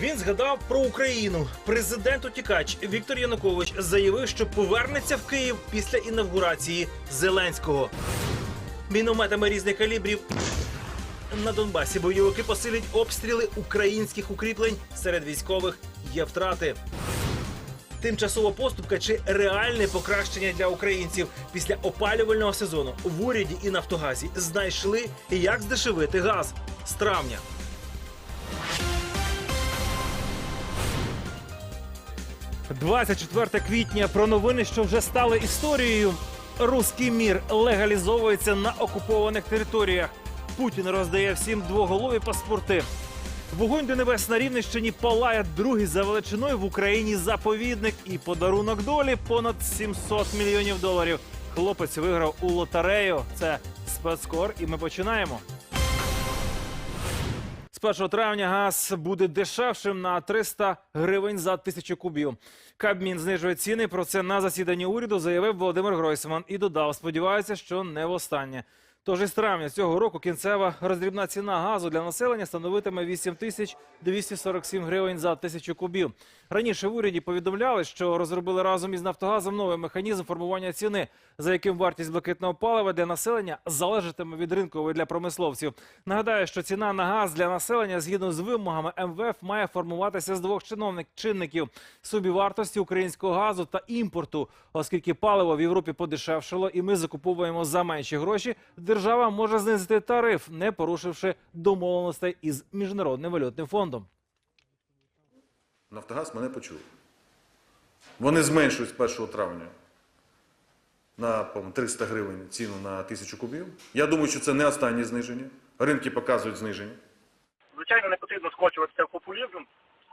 Він згадав про Україну. Президент утікач Віктор Янукович заявив, що повернеться в Київ після інавгурації Зеленського. Мінометами різних калібрів на Донбасі бойовики посилять обстріли українських укріплень. Серед військових є втрати. Тимчасова поступка чи реальне покращення для українців після опалювального сезону в уряді і Нафтогазі знайшли, як здешевити газ з травня. «24 квітня про новини, що вже стали історією. Руський мір легалізовується на окупованих територіях. Путін роздає всім двоголові паспорти. Вогонь до небес на Рівненщині палає другий за величиною в Україні заповідник і подарунок долі понад 700 мільйонів доларів. Хлопець виграв у лотерею. Це спецкор, і ми починаємо. З 1 травня газ буде дешевшим на 300 гривень за тисячу кубів. Кабмін знижує ціни. Про це на засіданні уряду заявив Володимир Гройсман і додав, сподівається, що не востаннє. Тож із травня цього року кінцева роздрібна ціна газу для населення становитиме 8 тисяч 247 гривень за тисячу кубів. Раніше в уряді повідомляли, що розробили разом із Нафтогазом новий механізм формування ціни, за яким вартість блакитного палива для населення залежатиме від ринкової для промисловців. Нагадаю, що ціна на газ для населення згідно з вимогами МВФ має формуватися з двох чинників собівартості українського газу та імпорту, оскільки паливо в Європі подешевшало, і ми закуповуємо за менші гроші. Держава може знизити тариф, не порушивши домовленостей із міжнародним валютним фондом. Нафтогаз мене почув. Вони зменшують з 1 травня на 300 гривень ціну на тисячу кубів. Я думаю, що це не останнє зниження. Ринки показують зниження. звичайно, не потрібно скочуватися в популізм,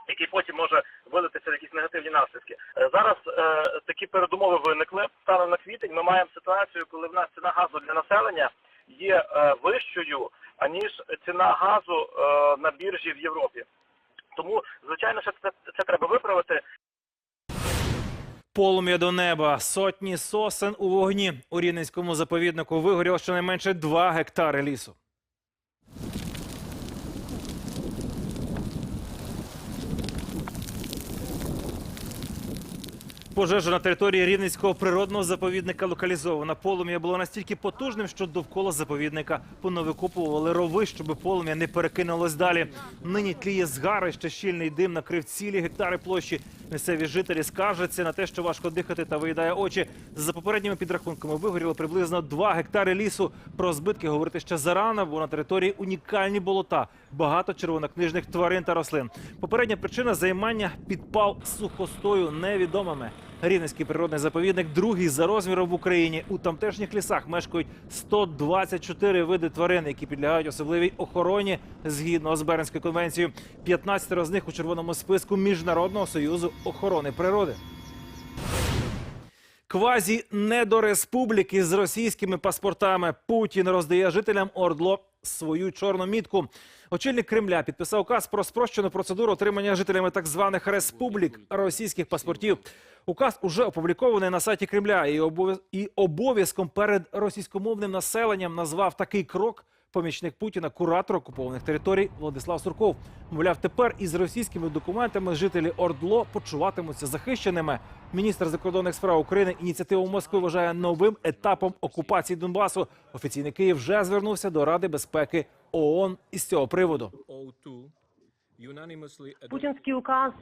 який потім може вилитися в якісь негативні наслідки. Е, Зараз е, такі передумови виникли. Станом на квітень ми маємо ситуацію, коли в нас ціна газу для населення є е, вищою, аніж ціна газу е, на біржі в Європі. Тому, звичайно, що це, це треба виправити. Полум'я до неба, сотні сосен у вогні. У Рівненському заповіднику вигоріло щонайменше 2 гектари лісу. Пожежа на території Рівненського природного заповідника локалізована. Полум'я було настільки потужним, що довкола заповідника понавикопували рови, щоб полум'я не перекинулось далі. Нині тліє згарище, щільний дим накрив цілі гектари площі. Місцеві жителі скаржаться на те, що важко дихати та виїдає очі. За попередніми підрахунками вигоріло приблизно 2 гектари лісу. Про збитки говорити ще зарано, бо на території унікальні болота, багато червонокнижних тварин та рослин. Попередня причина займання підпал сухостою невідомими. Рівненський природний заповідник другий за розміром в Україні. У тамтешніх лісах мешкають 124 види тварин, які підлягають особливій охороні згідно з Бернською конвенцією. 15 з них у червоному списку Міжнародного союзу охорони природи. Квазі недореспубліки з російськими паспортами. Путін роздає жителям Ордло свою чорну мітку. Очільник Кремля підписав указ про спрощену процедуру отримання жителями так званих республік російських паспортів. Указ уже опублікований на сайті Кремля і обов'яз- обов'язком перед російськомовним населенням назвав такий крок помічник Путіна, куратор окупованих територій Владислав Сурков. Мовляв, тепер із російськими документами жителі Ордло почуватимуться захищеними. Міністр закордонних справ України ініціативу Москви вважає новим етапом окупації Донбасу. Офіційний Київ вже звернувся до Ради безпеки ООН із цього приводу. Путінський указ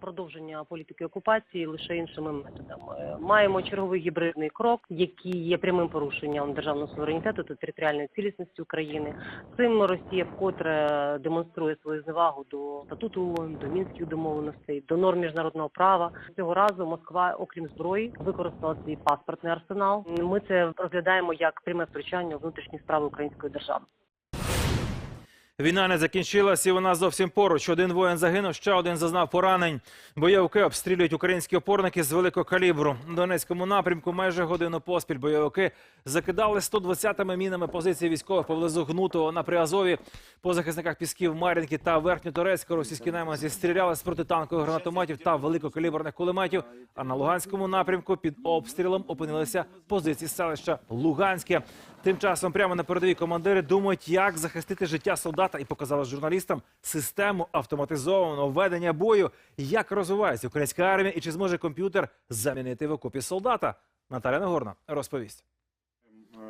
продовження політики окупації лише іншими методами. Маємо черговий гібридний крок, який є прямим порушенням державного суверенітету та територіальної цілісності України. Цим Росія вкотре демонструє свою зневагу до статуту ООН, до мінських домовленостей, до норм міжнародного права. Цього разу Москва, окрім зброї, використала свій паспортний арсенал. Ми це розглядаємо як пряме втручання у внутрішні справи української держави. Війна не закінчилась і вона зовсім поруч. Один воїн загинув, ще один зазнав поранень. Бойовики обстрілюють українські опорники з великого калібру. На Донецькому напрямку майже годину поспіль бойовики закидали 120-ми мінами позиції військових поблизу Гнутого на Приазові. По захисниках Пісків, Мар'їнки та Верхньоторецька російські найманці стріляли з протитанкових гранатометів та великокаліберних кулеметів. А на Луганському напрямку під обстрілом опинилися позиції селища Луганське. Тим часом прямо на передовій командири думають, як захистити життя солдата, і показали журналістам систему автоматизованого ведення бою, як розвивається українська армія і чи зможе комп'ютер замінити в окопі солдата. Наталя Нагорна розповість.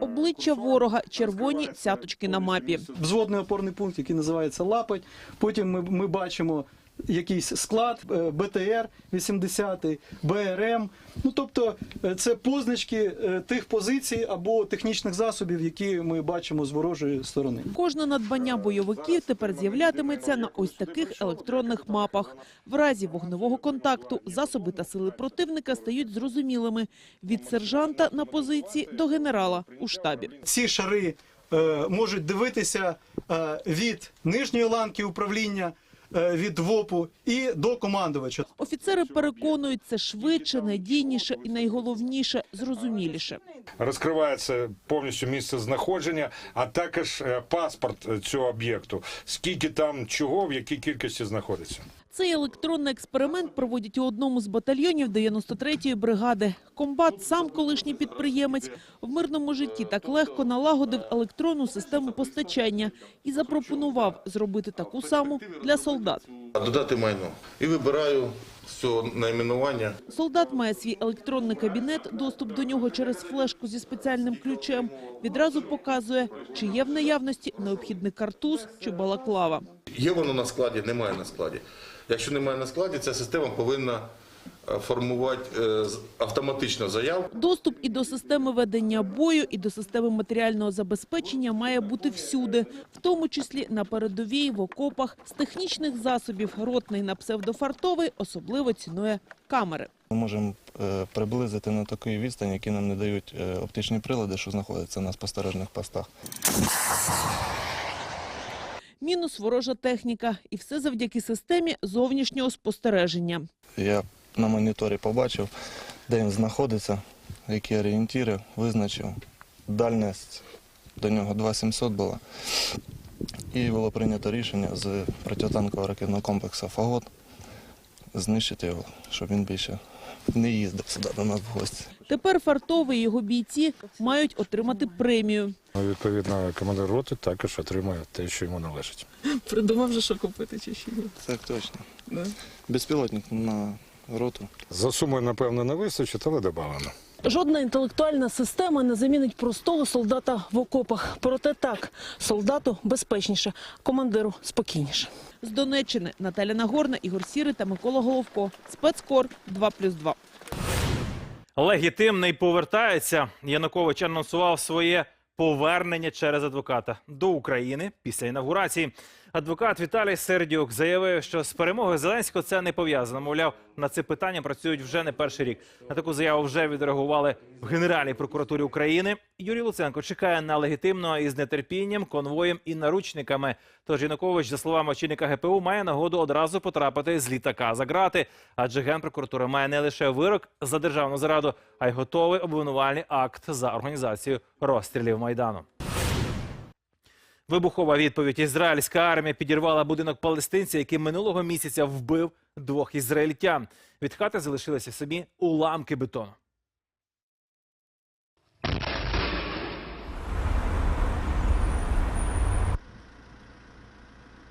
Обличчя ворога, червоні цяточки на мапі. взводний опорний пункт, який називається Лапоть. Потім ми, ми бачимо якийсь склад е, БТР 80, БРМ. Ну тобто е, це позначки е, тих позицій або технічних засобів, які ми бачимо з ворожої сторони. Кожне надбання бойовиків тепер з'являтиметься на ось таких електронних мапах. В разі вогневого контакту засоби та сили противника стають зрозумілими від сержанта на позиції до генерала у штабі. Ці шари е, можуть дивитися е, від нижньої ланки управління. Е, Від ВОПу і до командувача. Офіцери переконують, це швидше, надійніше і найголовніше зрозуміліше. Розкривається повністю місце знаходження, а також е, паспорт е, цього об'єкту. Скільки там чого, в якій кількості знаходиться. Цей електронний експеримент проводять у одному з батальйонів 93-ї бригади. Комбат, сам колишній підприємець, в мирному житті так легко налагодив електронну систему постачання і запропонував зробити таку саму для солдат. додати майно. І вибираю з цього найменування. Солдат має свій електронний кабінет, доступ до нього через флешку зі спеціальним ключем. Відразу показує, чи є в наявності необхідний картуз чи балаклава. Є воно на складі, немає на складі. Якщо немає на складі, ця система повинна е, формувати е, з- автоматично заявку. Доступ і до системи ведення бою, і до системи матеріального забезпечення має бути всюди, в тому числі на передовій, в окопах. З технічних засобів ротний на псевдофартовий особливо цінує камери. Ми можемо е, приблизити на такій відстані, які нам не дають оптичні прилади, що знаходяться на спостережних постах. Мінус ворожа техніка. І все завдяки системі зовнішнього спостереження. Я на моніторі побачив, де він знаходиться, які орієнтири, визначив. Дальність до нього 2700 була. І було прийнято рішення з протитанкового ракетного комплексу «Фагот» знищити його, щоб він більше не їздив сюди до нас в гості. Тепер фартовий і його бійці мають отримати премію. Ну, Відповідно, командир роти також отримає те, що йому належить. Придумав вже, що купити чи ще ні. Так точно. Безпілотник на роту. За сумою, напевно, не вистачить, але добавлено. Жодна інтелектуальна система не замінить простого солдата в окопах. Проте так, солдату безпечніше, командиру спокійніше. З Донеччини Наталя Нагорна, Ігор Сірий та Микола Головко. Спецкор 2+,2. Легітимний повертається. Янукович анонсував своє повернення через адвоката до України після інавгурації. Адвокат Віталій Сердюк заявив, що з перемогою Зеленського це не пов'язано. Мовляв, на це питання працюють вже не перший рік. На таку заяву вже відреагували в Генеральній прокуратурі України. Юрій Луценко чекає на легітимного із нетерпінням, конвоєм і наручниками. Тож Янукович, за словами очільника ГПУ, має нагоду одразу потрапити з літака за грати. Адже генпрокуратура має не лише вирок за державну зраду, а й готовий обвинувальний акт за організацію розстрілів майдану. Вибухова відповідь. Ізраїльська армія підірвала будинок палестинця, який минулого місяця вбив двох ізраїльтян. Від хати залишилися собі уламки бетону.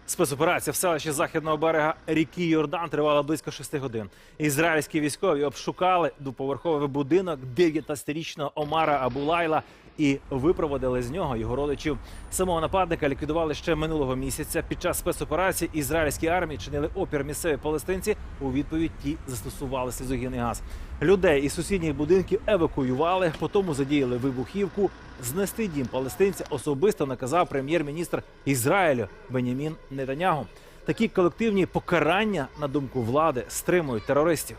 Спецоперація в селищі західного берега ріки Йордан тривала близько шести годин. Ізраїльські військові обшукали двоповерховий будинок 19-річного Омара Абулайла і випроводили з нього його родичів. Самого нападника ліквідували ще минулого місяця. Під час спецоперації ізраїльській армії чинили опір місцеві палестинці. У відповідь ті застосували слізогінний газ. Людей із сусідніх будинків евакуювали, потім задіяли вибухівку. Знести дім палестинця особисто наказав прем'єр-міністр Ізраїлю Бенямін Нетанягу. Такі колективні покарання, на думку влади, стримують терористів.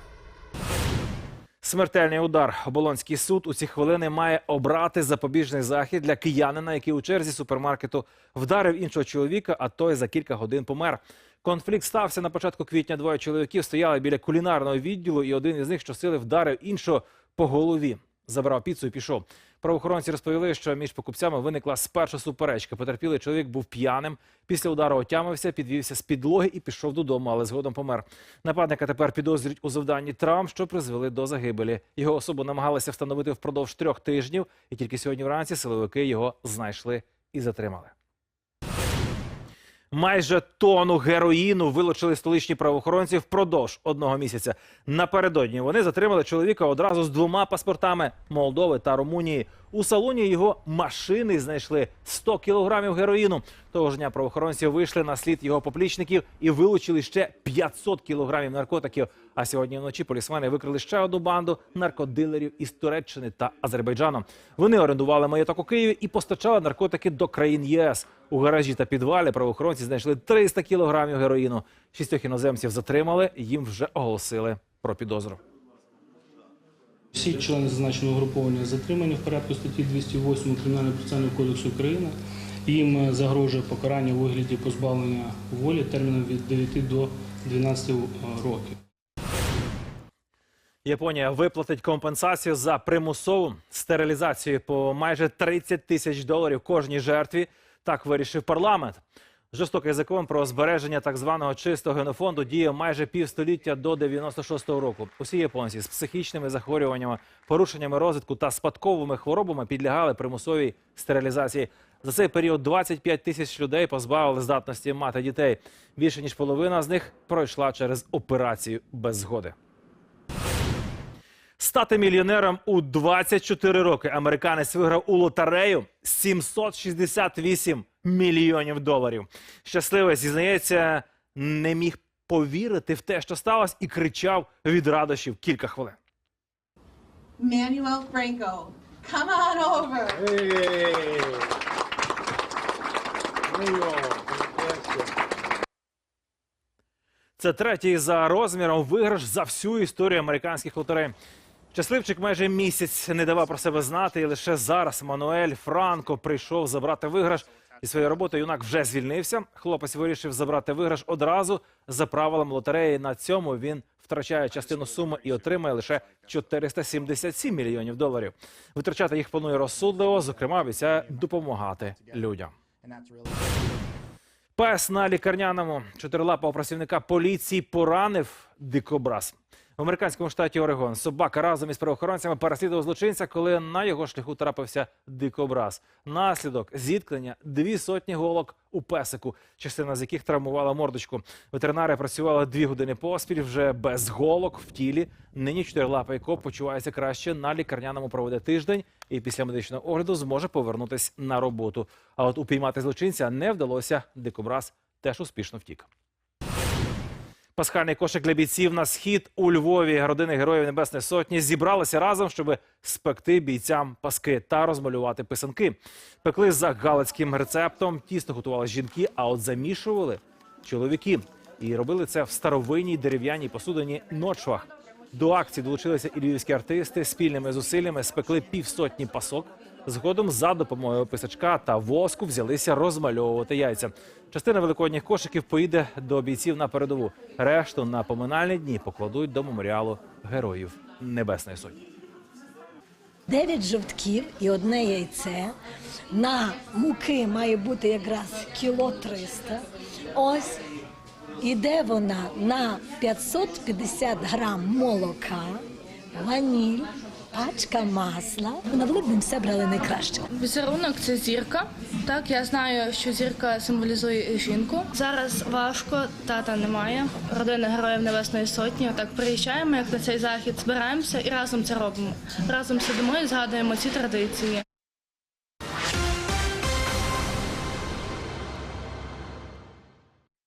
Смертельний удар. Оболонський суд у ці хвилини має обрати запобіжний захід для киянина, який у черзі супермаркету вдарив іншого чоловіка, а той за кілька годин помер. Конфлікт стався на початку квітня. Двоє чоловіків стояли біля кулінарного відділу, і один із них щосили вдарив іншого по голові. Забрав піцу і пішов. Правоохоронці розповіли, що між покупцями виникла спершу суперечка. Потерпілий чоловік був п'яним. Після удару отямився, підвівся з підлоги і пішов додому, але згодом помер. Нападника тепер підозрюють у завданні травм, що призвели до загибелі. Його особу намагалися встановити впродовж трьох тижнів, і тільки сьогодні вранці силовики його знайшли і затримали. Майже тонну героїну вилучили столичні правоохоронці впродовж одного місяця. Напередодні вони затримали чоловіка одразу з двома паспортами Молдови та Румунії. У салоні його машини знайшли 100 кілограмів героїну. Того ж дня правоохоронці вийшли на слід його поплічників і вилучили ще 500 кілограмів наркотиків. А сьогодні вночі полісмени викрили ще одну банду наркодилерів із Туреччини та Азербайджану. Вони орендували маєток у Києві і постачали наркотики до країн ЄС. У гаражі та підвалі правоохоронці знайшли 300 кілограмів героїну. Шістьох іноземців затримали. Їм вже оголосили про підозру. Всі члени зазначеного угруповання затримані в порядку статті 208 Кримінального процесуального кодексу України. Їм е, загрожує покарання у вигляді позбавлення волі терміном від 9 до 12 років. Японія виплатить компенсацію за примусову стерилізацію по майже 30 тисяч доларів кожній жертві. Так вирішив парламент. Жорстокий закон про збереження так званого чистого генофонду діє майже півстоліття до 96-го року. Усі японці з психічними захворюваннями, порушеннями розвитку та спадковими хворобами підлягали примусовій стерилізації. За цей період 25 тисяч людей позбавили здатності мати дітей. Більше ніж половина з них пройшла через операцію без згоди. Стати мільйонером у 24 роки американець виграв у лотерею 768 мільйонів доларів. Щасливий зізнається, не міг повірити в те, що сталося, і кричав від радощів кілька хвилин. Manuel Franco, come on over. Це третій за розміром виграш за всю історію американських лотерей. Щасливчик майже місяць не давав про себе знати, і лише зараз Мануель Франко прийшов забрати виграш. І своєї роботи юнак вже звільнився. Хлопець вирішив забрати виграш одразу за правилами лотереї. На цьому він втрачає частину суми і отримає лише 477 мільйонів доларів. Витрачати їх планує розсудливо. Зокрема, обіцяє допомагати людям. Пес на лікарняному чотирилапого працівника поліції поранив дикобраз. В американському штаті Орегон собака разом із правоохоронцями переслідував злочинця, коли на його шляху трапився дикобраз. Наслідок зіткнення дві сотні голок у песику, частина з яких травмувала мордочку. Ветеринари працювали дві години поспіль, вже без голок в тілі. Нині чотирилапий коп почувається краще. На лікарняному проведе тиждень і після медичного огляду зможе повернутись на роботу. А от упіймати злочинця не вдалося. Дикобраз теж успішно втік. Пасхальний кошик для бійців на схід у Львові. Родини Героїв Небесної Сотні зібралися разом, щоб спекти бійцям паски та розмалювати писанки. Пекли за галицьким рецептом. Тісто готували жінки, а от замішували чоловіки. І робили це в старовинній дерев'яній посудині ночвах. До акції долучилися і львівські артисти. Спільними зусиллями спекли півсотні пасок. Згодом за допомогою писачка та воску взялися розмальовувати яйця. Частина великодніх кошиків поїде до бійців на передову. Решту на поминальні дні покладуть до меморіалу героїв Небесної Сотні. Дев'ять жовтків і одне яйце. На муки має бути якраз кіло 300. Ось іде вона на 550 грам молока, ваніль, пачка масла. На Великдень все брали найкраще. Візерунок це зірка. Так, я знаю, що зірка символізує жінку. Зараз важко, тата немає. Родина Героїв Небесної Сотні. Так приїжджаємо, як на цей захід, збираємося і разом це робимо. Разом сидимо і згадуємо ці традиції.